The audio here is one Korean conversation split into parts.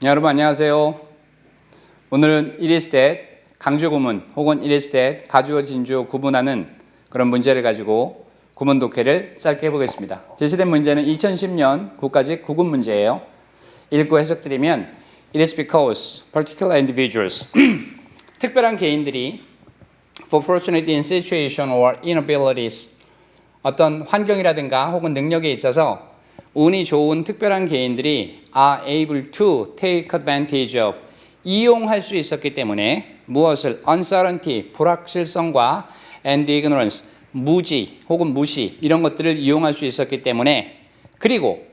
네, 여러분 안녕하세요. 오늘은 이리스탯 강조 구문 혹은 이리스탯 가주어 진주어 구분하는 그런 문제를 가지고 구문 독해를 짧게 해보겠습니다. 제시된 문제는 2010년 국가직 구분 문제예요. 읽고 해석드리면 It is because particular individuals 특별한 개인들이 for fortunate in situation or inabilities 어떤 환경이라든가 혹은 능력에 있어서 운이 좋은 특별한 개인들이 are able to take advantage of 이용할 수 있었기 때문에 무엇을 uncertainty 불확실성과 and ignorance 무지 혹은 무시 이런 것들을 이용할 수 있었기 때문에 그리고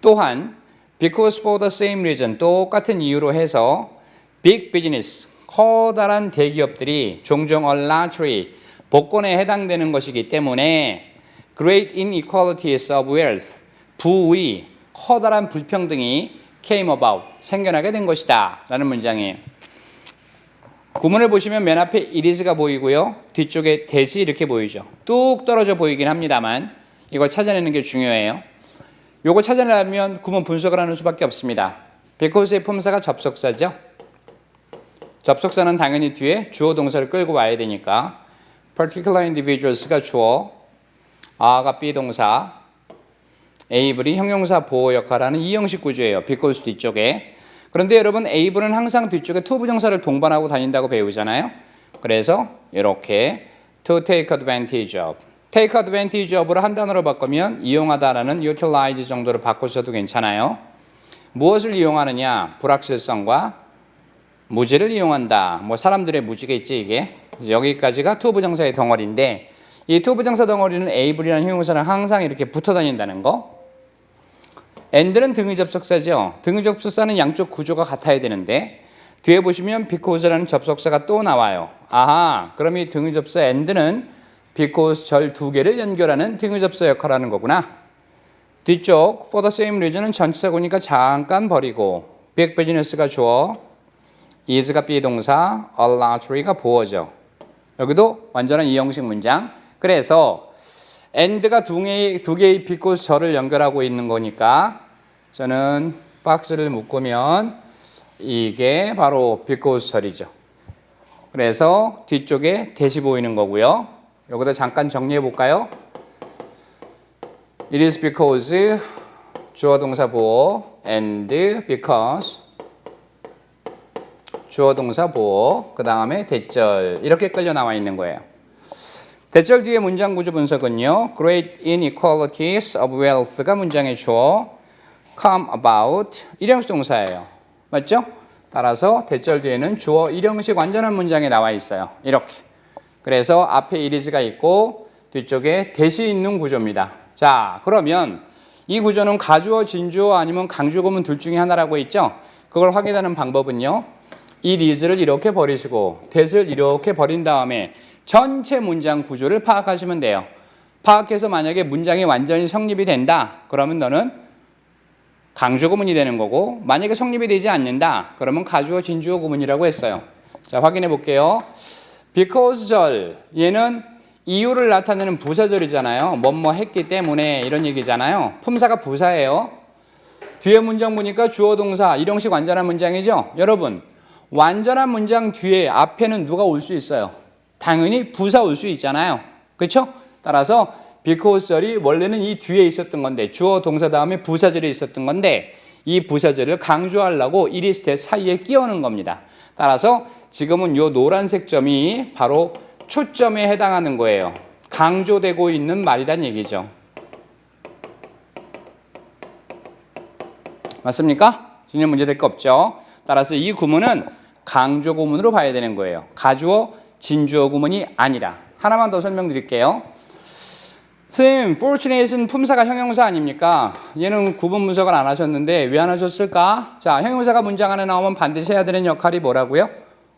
또한 because for the same reason 똑같은 이유로 해서 big business 커다란 대기업들이 종종 a largely 복권에 해당되는 것이기 때문에 great inequalities of wealth 부의 커다란 불평등이 came about 생겨나게 된 것이다 라는 문장이에요. 구문을 보시면 맨 앞에 is가 보이고요. 뒤쪽에 that이 이렇게 보이죠. 뚝 떨어져 보이긴 합니다만 이걸 찾아내는 게 중요해요. 요거 찾아내려면 구문 분석을 하는 수밖에 없습니다. because의 품사가 접속사죠. 접속사는 당연히 뒤에 주어 동사를 끌고 와야 되니까 particular individuals가 주어, a가 비동사, able이 형용사 보호 역할하는 이형식 구조예요. because 뒤쪽에. 그런데 여러분 able은 항상 뒤쪽에 to 부정사를 동반하고 다닌다고 배우잖아요. 그래서 이렇게 to take advantage of take advantage of를 한 단어로 바꾸면 이용하다라는 utilize 정도로 바꾸셔도 괜찮아요. 무엇을 이용하느냐? 불확실성과 무지를 이용한다. 뭐 사람들의 무지겠지 이게. 여기까지가 to 부정사의 덩어리인데 이 to 부정사 덩어리는 able이라는 형용사랑 항상 이렇게 붙어 다닌다는 거. And는 등의 접속사죠. 등의 접속사는 양쪽 구조가 같아야 되는데 뒤에 보시면 because라는 접속사가 또 나와요. 아하, 그럼 이 등의 접사 and는 because 절두 개를 연결하는 등의 접사 역할을 하는 거구나. 뒤쪽 for the same reason은 전치사고니까 잠깐 버리고 big business가 주어, is가 비동사, a largely가 보어죠. 여기도 완전한 이형식 문장. 그래서 and가 두 개의, because 절을 연결하고 있는 거니까 저는 박스를 묶으면 이게 바로 절이죠. 그래서 뒤쪽에 대시 보이는 거고요. 여기다 잠깐 정리해 볼까요? It is because 주어 동사 보호 and because 주어 동사 보호 그 다음에 대절 이렇게 끌려 나와 있는 거예요. 대절 뒤에 문장 구조 분석은요. Great inequalities of wealth가 문장의 주어 come about 일형식 동사예요. 맞죠? 따라서 대절 뒤에는 주어 일형식 완전한 문장에 나와 있어요. 이렇게. 그래서 앞에 이리즈가 있고 뒤쪽에 대시 있는 구조입니다. 자, 그러면 이 구조는 가주어, 진주어 아니면 강주어문 둘 중에 하나라고 했죠? 그걸 확인하는 방법은요. 이 리즈를 이렇게 버리시고 대을 이렇게 버린 다음에 전체 문장 구조를 파악하시면 돼요. 파악해서 만약에 문장이 완전히 성립이 된다. 그러면 너는 강주어 구문이 되는 거고 만약에 성립이 되지 않는다. 그러면 가주어, 진주어 구문이라고 했어요. 자, 확인해 볼게요. because 절 얘는 이유를 나타내는 부사절이잖아요. 뭐뭐 했기 때문에 이런 얘기잖아요. 품사가 부사예요. 뒤에 문장 보니까 주어 동사 일형식 완전한 문장이죠. 여러분 완전한 문장 뒤에 앞에는 누가 올 수 있어요? 당연히 부사 올 수 있잖아요. 그렇죠? 따라서 because절이 원래는 이 뒤에 있었던 건데 주어 동사 다음에 부사절이 있었던 건데 이 부사절을 강조하려고 이리스테 사이에 끼우는 겁니다. 따라서 지금은 요 노란색 점이 바로 초점에 해당하는 거예요. 강조되고 있는 말이란 얘기죠. 맞습니까? 전혀 문제될 거 없죠. 따라서 이 구문은 강조 구문으로 봐야 되는 거예요. 가주어, 진주어 구문이 아니라. 하나만 더 설명드릴게요. 선생님, fortunate은 품사가 형용사 아닙니까? 얘는 구분 분석을 안 하셨는데 왜 안 하셨을까? 자, 형용사가 문장 안에 나오면 반드시 해야 되는 역할이 뭐라고요?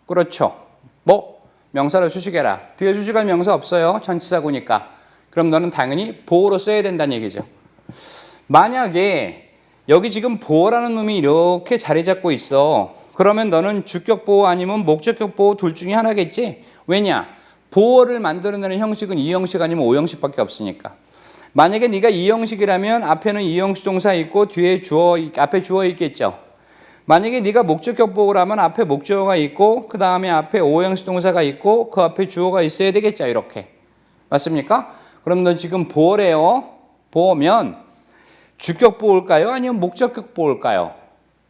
그렇죠. 뭐? 명사를 수식해라. 뒤에 수식할 명사 없어요. 전치사고니까. 그럼 너는 당연히 보호로 써야 된다는 얘기죠. 만약에 여기 지금 보호라는 놈이 이렇게 자리 잡고 있어. 그러면 너는 주격 보호 아니면 목적격 보호 둘 중에 하나겠지? 왜냐? 보호를 만들어내는 형식은 이 형식 아니면 오 형식밖에 없으니까. 만약에 네가 이 형식이라면 앞에는 이 형식 동사 있고 뒤에 주어 앞에 주어 있겠죠. 만약에 네가 목적격 보호를 하면 앞에 목적어가 있고 그 다음에 앞에 오형식 동사가 있고 그 앞에 주어가 있어야 되겠죠 이렇게 맞습니까? 그럼 넌 지금 보래요 보면 주격 보호일까요? 아니면 목적격 보호일까요?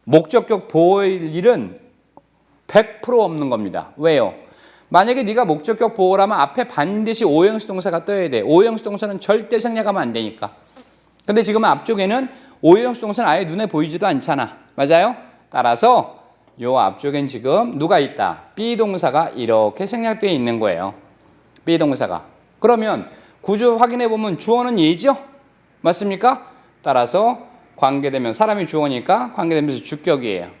목적격 보호일 일은 100% 없는 겁니다. 왜요? 만약에 네가 목적격 보호라면 앞에 반드시 오형식 동사가 떠야 돼. 오형식 동사는 절대 생략하면 안 되니까. 근데 지금 앞쪽에는 오형식 동사는 아예 눈에 보이지도 않잖아. 맞아요? 따라서 요 앞쪽엔 지금 누가 있다? be 동사가 이렇게 생략되어 있는 거예요. be 동사가. 그러면 구조 확인해 보면 주어는 예죠? 맞습니까? 따라서 관계대명 사람이 주어니까 관계대명사 주격이에요.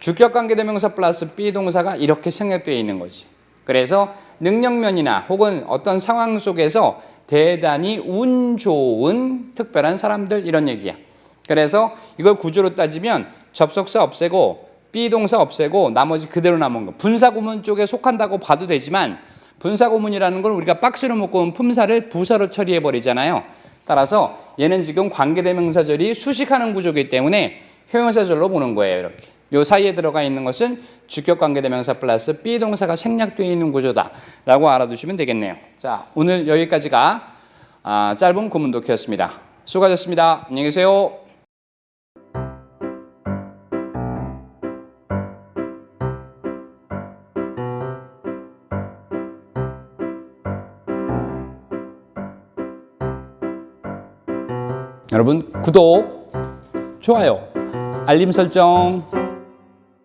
주격 관계대명사 플러스 be 동사가 이렇게 생략되어 있는 거지. 그래서 능력면이나 혹은 어떤 상황 속에서 대단히 운 좋은 특별한 사람들 이런 얘기야. 그래서 이걸 구조로 따지면 접속사 없애고 be 동사 없애고 나머지 그대로 남은 거. 분사구문 쪽에 속한다고 봐도 되지만 분사구문이라는 걸 우리가 박스로 묶고 온 품사를 부사로 처리해 버리잖아요. 따라서 얘는 지금 관계대명사절이 수식하는 구조이기 때문에 형용사절로 보는 거예요. 이렇게. 요 사이에 들어가 있는 것은 주격 관계대명사 플러스 be 동사가 생략되어 있는 구조다라고 알아두시면 되겠네요. 자, 오늘 여기까지가 아, 짧은 구문 독해였습니다. 수고하셨습니다. 안녕히 계세요. 여러분 구독, 좋아요, 알림 설정